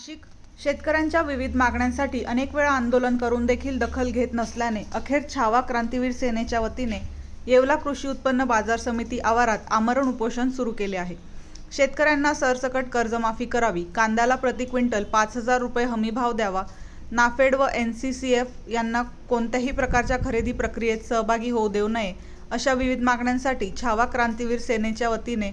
नाशिक. शेतकऱ्यांच्या विविध मागण्यांसाठी अनेक वेळा आंदोलन करून देखील दखल घेत नसल्याने अखेर छावा क्रांतीवीर सेनेच्या वतीने येवला कृषी उत्पन्न बाजार समिती आवारात आमरण उपोषण सुरू केले आहे. शेतकऱ्यांना सरसकट कर्जमाफी करावी कांद्याला प्रति क्विंटल पाच हजार रुपये हमीभाव द्यावा नाफेड व एन सी सी एफ यांना कोणत्याही प्रकारच्या खरेदी प्रक्रियेत सहभागी होऊ देऊ नये अशा विविध मागण्यांसाठी छावा क्रांतीवीर सेनेच्या वतीने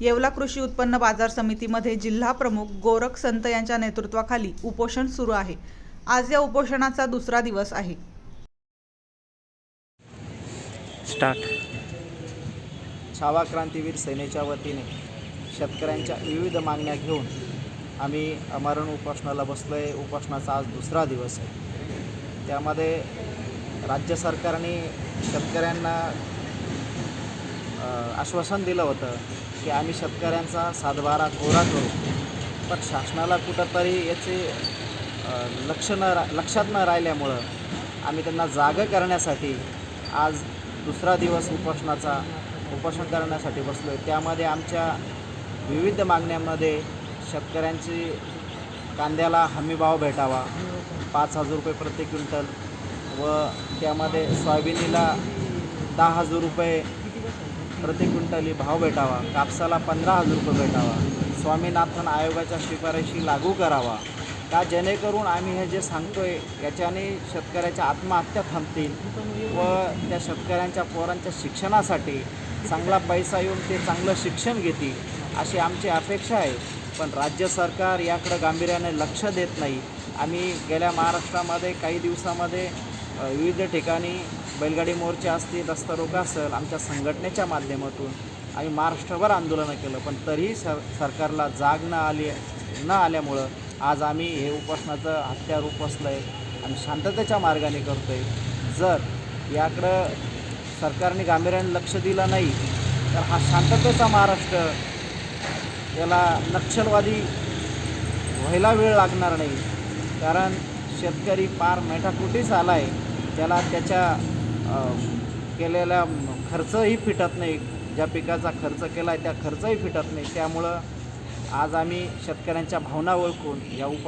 येवला कृषी उत्पन्न बाजार समितीमध्ये जिल्हा प्रमुख गोरख संत यांच्या नेतृत्वाखाली उपोषण सुरू आहे. आज या उपोषणाचा दुसरा दिवस आहे. स्टार्ट. छावा क्रांतीवीर सेनेच्या वतीने शेतकऱ्यांच्या विविध मागण्या घेऊन आम्ही अमरण उपोषणाला बसलो आहे उपोषणाचा आज दुसरा दिवस आहे. त्यामध्ये राज्य सरकारने शेतकऱ्यांना आश्वासन दिलं होतं की आम्ही शेतकऱ्यांचा सातबारा कोरा करू. पण शासनाला कुठंतरी याचे लक्ष न रा लक्षात न राहिल्यामुळं आम्ही त्यांना जागं करण्यासाठी आज दुसरा दिवस उपोषणाचा उपोषण करण्यासाठी बसलो आहे त्यामध्ये आमच्या विविध मागण्यांमध्ये शेतकऱ्यांची कांद्याला हमीभाव भेटावा पाच हजार रुपये प्रति क्विंटल व त्यामध्ये सोयाबीनीला दहा हजार रुपये प्रति क्विंटली भाव भेटावा. कापसाला पंधरा हजार रुपये भेटावा. स्वामीनाथन आयोगाच्या शिफारशी लागू करावा. का जेणेकरून आम्ही हे जे सांगतोय याच्याने शेतकऱ्याच्या आत्महत्या थांबतील व त्या शेतकऱ्यांच्या पोरांच्या शिक्षणासाठी चांगला पैसा येऊन ते चांगलं शिक्षण घेतील अशी आमची अपेक्षा आहे. पण राज्य सरकार याकडं गांभीर्याने लक्ष देत नाही. आम्ही गेल्या महाराष्ट्रामध्ये काही दिवसामध्ये विविध ठिकाणी बैलगाडी मोर्चे असतील रस्ता रोका असेल आमच्या संघटनेच्या माध्यमातून आम्ही महाराष्ट्रभर आंदोलनं केलं. पण तरीही सर सरकारला जाग न आली न आल्यामुळं आज आम्ही हे उपासनाचं हत्यार उपसलं आहे आणि शांततेच्या मार्गाने करतो आहे जर याकडं सरकारने गांभीर्याने लक्ष दिलं नाही तर हा शांततेचा महाराष्ट्र याला नक्षलवादी व्हायला वेळ लागणार नाही. कारण शेतकरी पार मेठाकुटीच आला आहे त्याला त्याच्या केलेल्या केलेला खर्चही फिटत नाही. ज्या पिकाचा खर्च केला आहे त्या खर्चही फिटत नाही. त्यामुळं आज आम्ही शेतकऱ्यांच्या भावना ओळखून या उप